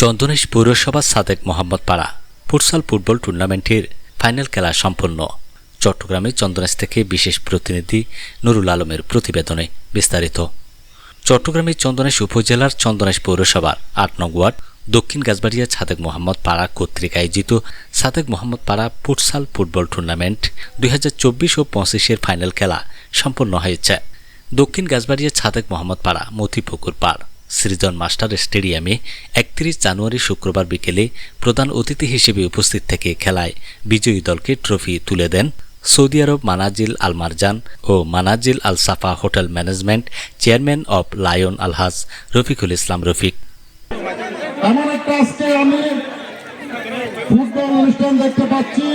চন্দনেশ পৌরসভা সাদেক মোহাম্মদ পাড়া futsal football টুর্নামেন্টের ফাইনাল খেলা সম্পন্ন। চট্টগ্রামে চন্দনেশ থেকে বিশেষ প্রতিনিধি নুরুল আলমের প্রতিবেদনে বিস্তারিত। চট্টগ্রামের চন্দনেশ উপজেলার চন্দনেশ পৌরসভার আট নং ওয়ার্ড, দক্ষিণ গাছবাড়িয়া সাদেক মোহাম্মদ পাড়া কর্তৃক আয়োজিত সাদেক মোহাম্মদ পাড়া ফুটসাল ফুটবল টুর্নামেন্ট দুই হাজার চব্বিশ ও পঁচিশের ফাইনাল খেলা সম্পন্ন হয়েছে। দক্ষিণ গাছবাড়িয়া ছাদেক মোহাম্মদ পাড়া মতিপুকুর পাড় সৃজন মাস্টার স্টেডিয়ামে একত্রিশ জানুয়ারি শুক্রবার বিকেলে প্রধান অতিথি হিসেবে উপস্থিত থেকে খেলায় বিজয়ী দলকে ট্রফি তুলে দেন Saudi Arab মানাজিল Al Marjan O Manazil Al Safa hotel management chairman of lion Alhaj Rafiqul Islam Rafiq. Football অনুষ্ঠান দেখতে পাচ্ছি।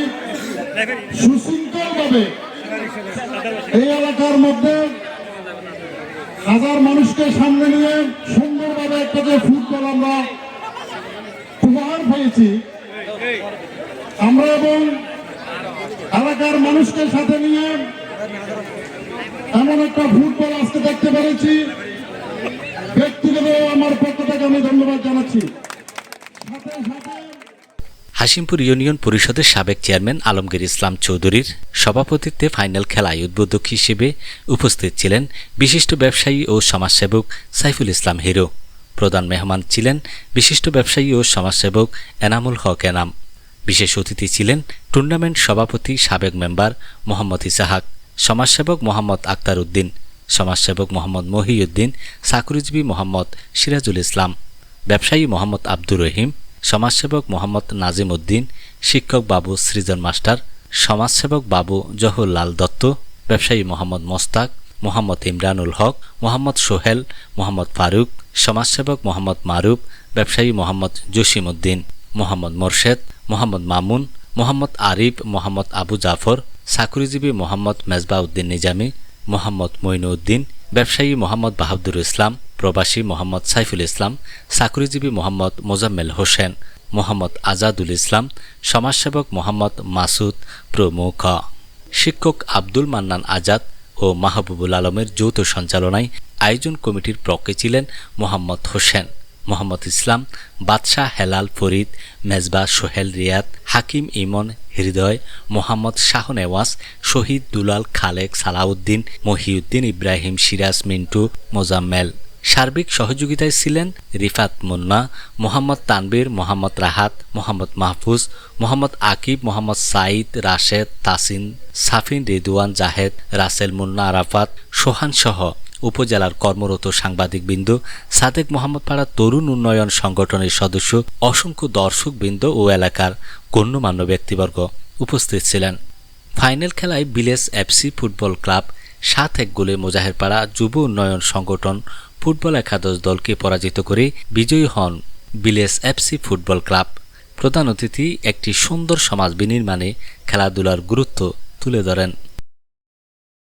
এই এলাকার মধ্যে হাজার মানুষকে সামনে নিয়ে সুন্দরভাবে একটা যে ফুটবল আমরা উপহার পেয়েছি, আমরা এবং এলাকার মানুষকে সাথে নিয়ে এমন একটা ফুটবল আজকে দেখতে পেরেছি। ব্যক্তিগত আমার পক্ষ থেকে আমি ধন্যবাদ জানাচ্ছি। সাথে সাথে হাসিমপুর ইউনিয়ন পরিষদের সাবেক চেয়ারম্যান আলমগীর ইসলাম চৌধুরীর সভাপতিত্বে ফাইনাল খেলায় উদ্বোধক হিসেবে উপস্থিত ছিলেন বিশিষ্ট ব্যবসায়ী ও সমাজসেবক সাইফুল ইসলাম হিরো। প্রধান মেহমান ছিলেন বিশিষ্ট ব্যবসায়ী ও সমাজসেবক এনামুল হক এনাম। বিশেষ অতিথি ছিলেন টুর্নামেন্ট সভাপতি সাবেক মেম্বার মোহাম্মদ ইসাহাক, সমাজসেবক মোহাম্মদ আক্তার উদ্দিন, সমাজসেবক মোহাম্মদ মহিউদ্দিন, চাকরিজীবী মোহাম্মদ সিরাজুল ইসলাম, ব্যবসায়ী মোহাম্মদ আব্দুর রহিম সমাজসেবক মোহাম্মদ নাজিম উদ্দিন, শিক্ষক বাবু সৃজন মাস্টার, সমাজসেবক বাবু জহুরলাল দত্ত, ব্যবসায়ী মোহাম্মদ মোস্তাক, মোহাম্মদ ইমরানুল হক, মোহাম্মদ সোহেল, মোহাম্মদ ফারুক, সমাজসেবক মোহাম্মদ মারুফ, ব্যবসায়ী মোহাম্মদ জসিম উদ্দিন, মোহাম্মদ মোরশেদ, মোহাম্মদ মামুন, মোহাম্মদ আরিফ, মোহাম্মদ আবু জাফর, চাকরিজীবী মোহাম্মদ মেজবা উদ্দিন নিজামী, মোহাম্মদ মঈনুদ্দিন ব্যবসায়ী মোহাম্মদ বাহাদুর ইসলাম প্রবাসী মোহাম্মদ সাইফুল ইসলাম, চাকরিজীবী মোহাম্মদ মোজাম্মেল হোসেন, মোহাম্মদ আজাদুল ইসলাম, সমাজসেবক মোহাম্মদ মাসুদ প্রমুখ। শিক্ষক আব্দুল মান্নান আজাদ ও মাহবুবুল আলমের যৌথ সঞ্চালনায় আয়োজন কমিটির পক্ষে ছিলেন মোহাম্মদ হোসেন, মোহাম্মদ ইসলাম, বাদশাহ হেলাল ফরিদ, মেজবা সোহেল রিয়াদ, হাকিম ইমন হৃদয়, মোহাম্মদ শাহ নেওয়াজ শহীদ দুলাল খালেক সালাউদ্দিন, মহিউদ্দিন ইব্রাহিম সিরাজ মিন্টু, মোজাম্মেল। সার্বিক সহযোগিতায় ছিলেন রিফাত মুন্না, মোহাম্মদ তানবীর মোহাম্মদ রাহাত, মোহাম্মদ মাহফুজ, মোহাম্মদ আকিব, মোহাম্মদ সাইদ রাশেদ, তাসিন, সাফিন, রিদওয়ান, জাহেদ, রাসেল মুন্না, আরাফাত, সোহান সহ উপজেলার কর্মরত সাংবাদিকবৃন্দ, সাদেক মোহাম্মদ পাড়া তরুণ উন্নয়ন সংগঠনের সদস্য, অসংখ্য দর্শক দর্শকবৃন্দ ও এলাকার গণ্যমান্য ব্যক্তিবর্গ উপস্থিত ছিলেন। ফাইনাল খেলায় বিলেস এফসি ফুটবল ক্লাব সাত এক গোলে মোজাহেরপাড়া যুব উন্নয়ন সংগঠন ফুটবল একাদশ দলকে পরাজিত করে বিজয়ী হন বিলেস এফসি ফুটবল ক্লাব। প্রধান অতিথি একটি সুন্দর সমাজ বিনির্মাণে খেলাধুলার গুরুত্ব তুলে ধরেন।